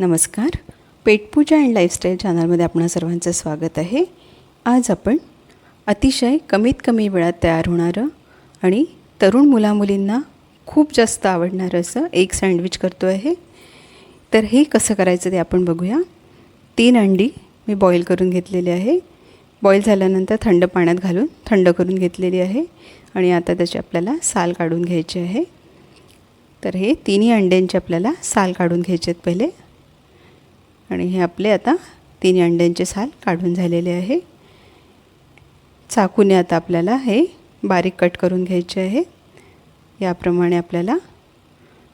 नमस्कार. पेटपूजा and lifestyle चॅनलमध्ये आपणा सर्वांचं स्वागत आहे. आज आपण अतिशय कमीत कमी वेळात तयार होणारं आणि तरुण मुलामुलींना खूप जास्त आवडणारं असं एक सँडविच करतो आहे. तर हे कसं करायचं ते आपण बघूया. तीन अंडी मी बॉईल करून घेतलेली आहे. बॉईल झाल्यानंतर थंड पाण्यात घालून थंड करून घेतलेली आहे आणि आता त्याची आपल्याला साल काढून घ्यायची आहे. तर हे तिन्ही अंड्यांचे आपल्याला साल काढून घ्यायचे आहेत पहिले. आणि हे आपले आता तिन्ही अंड्यांचे साल काढून झालेले आहे. चाकूने आता आपल्याला हे बारीक कट करून घ्यायचे आहे. याप्रमाणे आपल्याला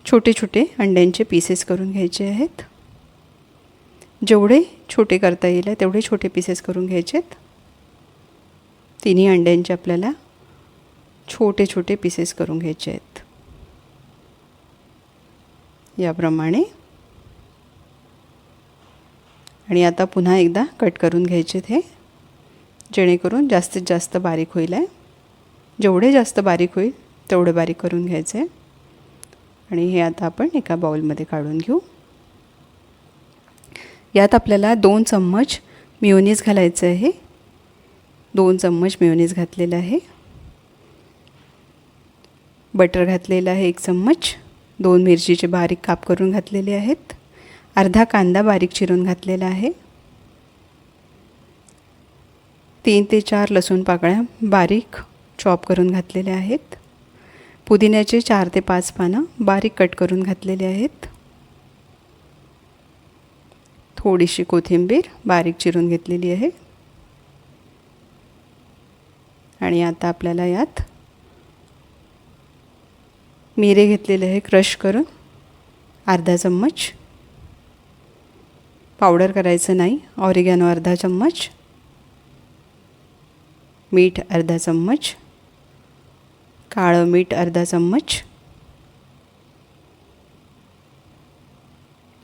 छोटे छोटे अंड्यांचे पीसेस करून घ्यायचे आहेत. जेवढे छोटे करता येईल तेवढे छोटे पीसेस करून घ्यायचे आहेत. तिन्ही अंड्यांचे आपल्याला छोटे छोटे पीसेस करून घ्यायचे आहेत. याप्रमाणे आणि आता पुन्हा एकदा कट करून घ्यायचे हे जेणेकरून जास्तीत जास्त बारीक होईल आहे जेवढे जास्त बारीक होईल तेवढे बारीक करून घ्यायचे. आणि हे आता आपण एका बाउलमध्ये काढून घेऊ. यात आपल्याला दोन चम्मच मिओनीज घालायचं आहे. दोन चम्मच मिओनीज घातलेलं आहे. बटर घातलेलं आहे एक चम्मच. दोन मिरचीचे बारीक काप करून घातलेले आहेत. अर्धा कांदा बारीक चिरून घातलेला आहे. तीन ते चार लसूण पाकळ्या बारीक चॉप करून घातलेल्या आहेत. पुदिन्याचे चार ते पाच पानं बारीक कट करून घातलेले आहेत. थोडीशी कोथिंबीर बारीक चिरून घेतलेली आहे. आणि आता आपल्याला यात मिरे घेतलेले आहे क्रश करून. अर्धा चम्मच पावडर करायचं नाही. ऑरिगॅनो अर्धा चम्मच. मीठ अर्धा चम्मच. काळं मीठ अर्धा चम्मच.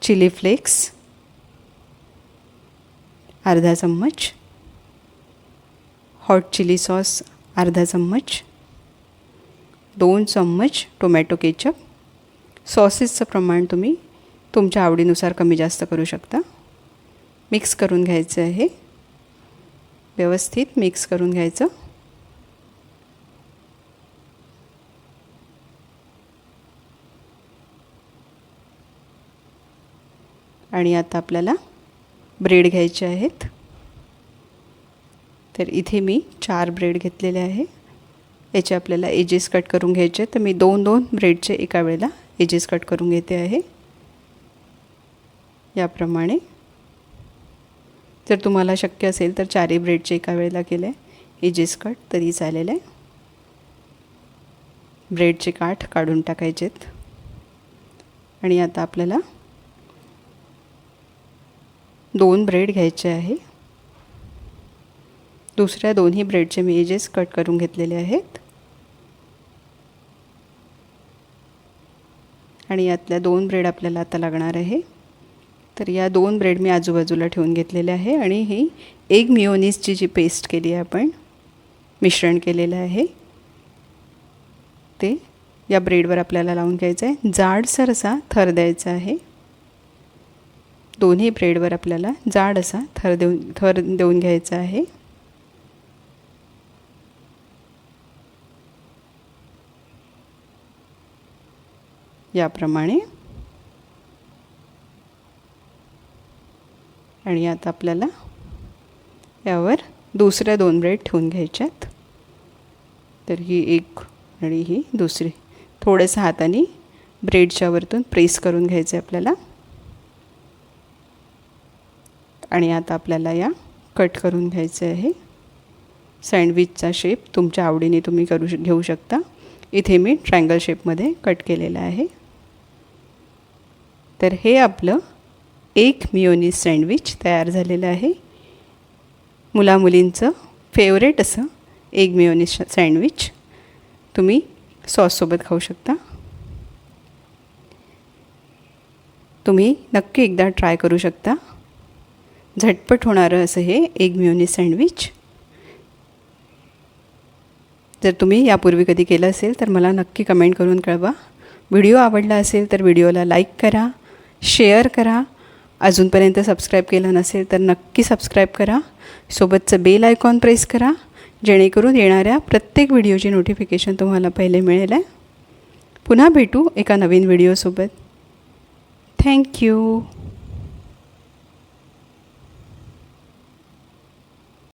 Chilli flakes. अर्धा चम्मच. हॉट चिली सॉस अर्धा चम्मच. दोन चम्मच टोमॅटो केचप. सॉसेसचं प्रमाण तुम्ही तुमच्या आवडीनुसार कमी जास्त करू शकता. मिक्स करून घ्यायचं आहे. व्यवस्थित मिक्स करून घ्यायचं. आणि आता आपल्याला ब्रेड घ्यायचे आहेत. तर इथे मी चार ब्रेड घेतलेले आहे. याचे आपल्याला एजेस कट करून घ्यायचे तर मी दोन दोन ब्रेडचे एका वेळेला एजेस कट करून घेते आहे. याप्रमाणे जर तुम्हाला शक्य असेल तर चारही ब्रेडचे एका वेळेला केले. एजेस कट तरी चालेल. आहे ब्रेडचे काठ काढून टाकायचेत. आणि आता आपल्याला दोन ब्रेड घ्यायचे आहे. दुसऱ्या दोन्ही ब्रेडचे मी एजेस कट करून घेतलेले आहेत. आणि यातल्या दोन ब्रेड आपल्याला आता लागणार आहे. तर या दोन ब्रेड मी आजूबाजूला ठेवून घेतलेले आहे आणि ही एग मिओनीसची जी पेस्ट केली आहे आपण मिश्रण केलेलं आहे ते या ब्रेडवर आपल्याला लावून घ्यायचं आहे. जाडसर असा थर द्यायचा आहे. दोन्ही ब्रेडवर आपल्याला जाड असा थर देऊन थर देऊन घ्यायचा आहे. याप्रमाणे आणि आता आपल्याला यावर दुसऱ्या दोन ब्रेड ठेवून घ्यायच्यात. तर ही एक आणि ही दुसरी. थोडंसं हाताने ब्रेडच्या वरतून प्रेस करून घ्यायचं आहे आपल्याला. आणि आता आपल्याला या कट करून घ्यायचं आहे. सँडविचचा शेप तुमच्या आवडीने तुम्ही करू श घेऊ शकता. इथे मी ट्रायंगल शेपमध्ये कट केलेलं आहे. तर हे आपलं एक मिओनीज सँडविच तयार झालेलं आहे. मुलामुलींचं फेवरेट असं एक मिओनीज सँडविच. तुम्ही सॉससोबत खाऊ शकता. तुम्ही नक्की एकदा ट्राय करू शकता. झटपट होणारं असं हे एक मिओनीज सँडविच. जर तुम्ही यापूर्वी कधी केलं असेल तर मला नक्की कमेंट करून कळवा. व्हिडिओ आवडला असेल तर व्हिडिओला लाईक करा शेअर करा. अजूनपर्यंत सबस्क्राईब केलं नसेल तर नक्की सबस्क्राईब करा. सोबतचं बेल आयकॉन प्रेस करा. जेणेकरून येणाऱ्या प्रत्येक व्हिडिओची नोटिफिकेशन तुम्हाला पहिले मिळेल. आहे पुन्हा भेटू एका नवीन व्हिडिओसोबत थँक्यू